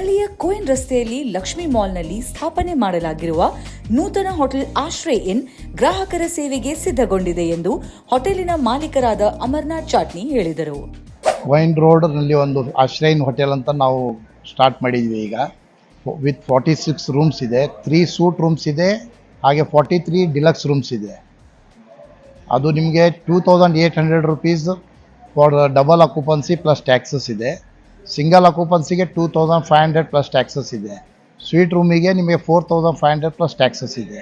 ರಸ್ತೆಯಲ್ಲಿ ಲಕ್ಷ್ಮಿ ಮಾಲ್ನಲ್ಲಿ ಸ್ಥಾಪನೆ ಮಾಡಲಾಗಿರುವ ನೂತನ ಹೋಟೆಲ್ ಆಶ್ರಯ ಇನ್ ಗ್ರಾಹಕರ ಸೇವೆಗೆ ಸಿದ್ಧಗೊಂಡಿದೆ ಎಂದು ಹೋಟೆಲಿನ ಮಾಲೀಕರಾದ ಅಮರ್ನಾಥ್ ಚಾಟ್ನಿ ಹೇಳಿದರು. ವೈನ್ ರೋಡ್ನಲ್ಲಿ ಒಂದು ಆಶ್ರಯ ಇನ್ ಹೋಟೆಲ್ ಅಂತ ನಾವು ಸ್ಟಾರ್ಟ್ ಮಾಡಿದ್ವಿ ಈಗ. ವಿತ್ ಫಾರ್ಟಿ ಸಿಕ್ಸ್ ರೂಮ್ಸ್ ಇದೆ. ತ್ರೀ ಸೂಟ್ ರೂಮ್ಸ್ ಇದೆ. ಹಾಗೆ ಫಾರ್ಟಿ ತ್ರೀ ಡಿಲಕ್ಸ್ ರೂಮ್ಸ್ ಇದೆ. ಅದು ನಿಮಗೆ two thousand eight hundred rupees for double occupancy plus taxes ಇದೆ. Single ಅಕ್ಯುಪನ್ಸಿಗೆ two thousand five hundred plus taxes ಇದೆ. ಸ್ವೀಟ್ ರೂಮಿಗೆ ನಿಮಗೆ four thousand five hundred plus taxes ಇದೆ.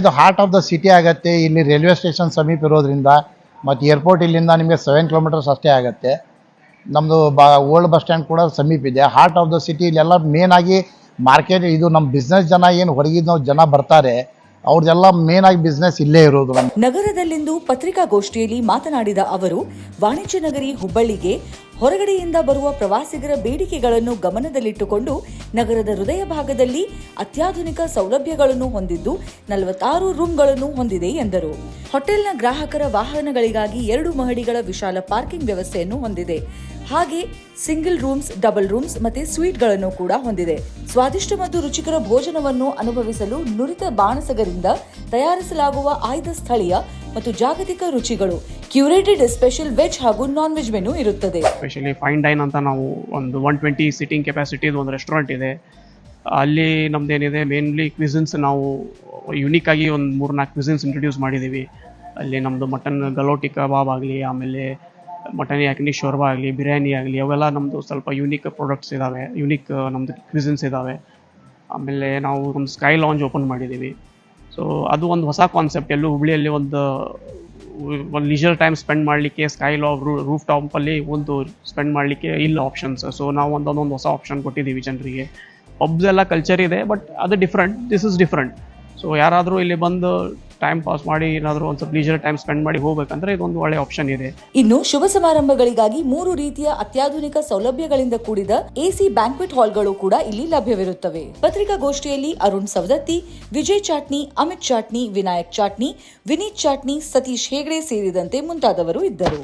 ಇದು ಹಾರ್ಟ್ ಆಫ್ ದ ಸಿಟಿ ಆಗುತ್ತೆ. ಇಲ್ಲಿ ರೈಲ್ವೆ ಸ್ಟೇಷನ್ ಸಮೀಪ ಇರೋದ್ರಿಂದ, ಮತ್ತು ಏರ್ಪೋರ್ಟ್ ಇಲ್ಲಿಂದ ನಿಮಗೆ ಸೆವೆನ್ ಕಿಲೋಮೀಟರ್ಸ್ ಅಷ್ಟೇ ಆಗುತ್ತೆ. ನಮ್ಮದು ಬ ಓಲ್ಡ್ ಬಸ್ ಸ್ಟ್ಯಾಂಡ್ ಕೂಡ ಸಮೀಪ ಇದೆ. ಹಾರ್ಟ್ ಆಫ್ ದ ಸಿಟಿ ಇಲ್ಲೆಲ್ಲ ಮೇನ್ ಆಗಿ ಮಾರ್ಕೆಟ್ ಇದು ನಮ್ಮ ಬಿಸ್ನೆಸ್ ಜನ ಏನು ಹೊರಗಿನ ಜನ ಬರ್ತಾರೆ. ಅವ್ರದ್ದೆಲ್ಲ ಮೇನ್ ಆಗಿ ಬಿಸ್ನೆಸ್ ಇಲ್ಲೇ ಇರೋದು ನಗರದಲ್ಲಿಂದು ಪತ್ರಿಕಾಗೋಷ್ಠಿಯಲ್ಲಿ ಮಾತನಾಡಿದ ಅವರು, ವಾಣಿಜ್ಯ ನಗರಿ ಹುಬ್ಬಳ್ಳಿಗೆ ಹೊರಗಡೆಯಿಂದ ಬರುವ ಪ್ರವಾಸಿಗರ ಬೇಡಿಕೆಗಳನ್ನು ಗಮನದಲ್ಲಿಟ್ಟುಕೊಂಡು ನಗರದ ಹೃದಯ ಭಾಗದಲ್ಲಿ ಅತ್ಯಾಧುನಿಕ ಸೌಲಭ್ಯಗಳನ್ನು ಹೊಂದಿದ್ದು ನಲವತ್ತಾರು ರೂಮ್ಗಳನ್ನು ಹೊಂದಿದೆ ಎಂದರು. ಹೋಟೆಲ್ನ ಗ್ರಾಹಕರ ವಾಹನಗಳಿಗಾಗಿ ಎರಡು ಮಹಡಿಗಳ ವಿಶಾಲ ಪಾರ್ಕಿಂಗ್ ವ್ಯವಸ್ಥೆಯನ್ನು ಹೊಂದಿದೆ. ಹಾಗೆ ಸಿಂಗಲ್ ರೂಮ್ಸ್, ಡಬಲ್ ರೂಮ್ಸ್ ಮತ್ತೆ ಸ್ವೀಟ್ಗಳನ್ನು ಕೂಡ ಹೊಂದಿದೆ. ಸ್ವಾದಿಷ್ಟ ಮತ್ತು ರುಚಿಕರ ಭೋಜನವನ್ನು ಅನುಭವಿಸಲು ನುರಿತ ಬಾಣಸಗರಿಂದ ತಯಾರಿಸಲಾಗುವ ಆಯ್ದ ಸ್ಥಳೀಯ ಮತ್ತು ಜಾಗತಿಕ ರುಚಿಗಳು ಕ್ಯೂರೇಟೆಡ್ ಸ್ಪೆಷಲ್ ವೆಜ್ ಹಾಗೂ ನಾನ್ ವೆಜ್ ಮೆನು ಇರುತ್ತದೆ. ಸ್ಪೆಷಲಿ ಫೈನ್ ಡೈನ್ ಅಂತ ನಾವು ಒಂದು ಒನ್ ಟ್ವೆಂಟಿ ಸಿಟಿಂಗ್ ಕೆಪಾಸಿಟಿದು ಒಂದು ರೆಸ್ಟೋರೆಂಟ್ ಇದೆ. ಅಲ್ಲಿ ನಮ್ದೇನಿದೆ ಮೇನ್ಲಿ ಕ್ವಿಸಿನ್ಸ್ ನಾವು ಯುನೀಕ್ ಆಗಿ ಒಂದು ಮೂರು ನಾಲ್ಕು ಕ್ವಿಸಿನ್ಸ್ ಇಂಟ್ರೊಡ್ಯೂಸ್ ಮಾಡಿದ್ದೀವಿ ಅಲ್ಲಿ ನಮ್ಮದು ಮಟನ್ ಗಲೋಟಿ ಕಬಾಬ್ ಆಗಲಿ, ಆಮೇಲೆ ಮಟನ್ ಯಾಕ್ನಿ ಶೋರ್ಬ ಆಗಲಿ, ಬಿರಿಯಾನಿ ಆಗಲಿ, ಅವೆಲ್ಲ ನಮ್ಮದು ಸ್ವಲ್ಪ ಯುನೀಕ್ ಪ್ರಾಡಕ್ಟ್ಸ್ ಇದ್ದಾವೆ ಯುನೀಕ್ ನಮ್ಮದು ಕ್ವಿಸಿನ್ಸ್ ಇದ್ದಾವೆ ಆಮೇಲೆ ನಾವು ಒಂದು ಸ್ಕೈ ಲಾಂಜ್ ಓಪನ್ ಮಾಡಿದ್ದೀವಿ ಸೊ ಅದು ಒಂದು ಹೊಸ ಕಾನ್ಸೆಪ್ಟ್ ಎಲ್ಲೂ ಹುಬ್ಳಿಯಲ್ಲಿ ಒಂದು ಒಂದು ಲೀಜರ್ ಟೈಮ್ ಸ್ಪೆಂಡ್ ಮಾಡಲಿಕ್ಕೆ ಸ್ಕೈ ಲಾ ರೂಫ್ ಟಾಪಲ್ಲಿ ಒಂದು ಸ್ಪೆಂಡ್ ಮಾಡಲಿಕ್ಕೆ ಇಲ್ಲ ಆಪ್ಷನ್ಸ್ ಸೊ ನಾವು ಒಂದೊಂದೊಂದು ಹೊಸ ಆಪ್ಷನ್ ಕೊಟ್ಟಿದ್ದೀವಿ ಜನರಿಗೆ. ಪಬ್ಸ್ ಎಲ್ಲ ಕಲ್ಚರ್ ಇದೆ ಬಟ್ ಅದು different this is different so ಯಾರಾದರೂ ಇಲ್ಲಿ ಬಂದು ಟೈಮ್ ಪಾಸ್ ಮಾಡಿ ಏನಾದರೂ ಒಂದು ಸ್ವಲ್ಪ ಲೀಜರ್ ಟೈಮ್ ಸ್ಪೆಂಡ್ ಮಾಡಿ ಹೋಗ್ಬೇಕಂದ್ರೆ ಇದೊಂದು ಒಳ್ಳೆ ಆಪ್ಷನ್ ಇದೆ. ಇನ್ನು ಶುಭ ಸಮಾರಂಭಗಳಿಗಾಗಿ ಮೂರು ರೀತಿಯ ಅತ್ಯಾಧುನಿಕ ಸೌಲಭ್ಯಗಳಿಂದ ಕೂಡಿದ ಎಸಿ ಬ್ಯಾಂಕ್ವೆಟ್ ಹಾಲ್ಗಳು ಕೂಡ ಇಲ್ಲಿ ಲಭ್ಯವಿರುತ್ತವೆ. ಪತ್ರಿಕಾಗೋಷ್ಠಿಯಲ್ಲಿ ಅರುಣ್ ಸವದತ್ತಿ, ವಿಜಯ್ ಚಾಟ್ನಿ, ಅಮಿತ್ ಚಾಟ್ನಿ, ವಿನಾಯಕ್ ಚಾಟ್ನಿ, ವಿನೀತ್ ಚಾಟ್ನಿ, ಸತೀಶ್ ಹೆಗ್ಡೆ ಸೇರಿದಂತೆ ಮುಂತಾದವರು ಇದ್ದರು.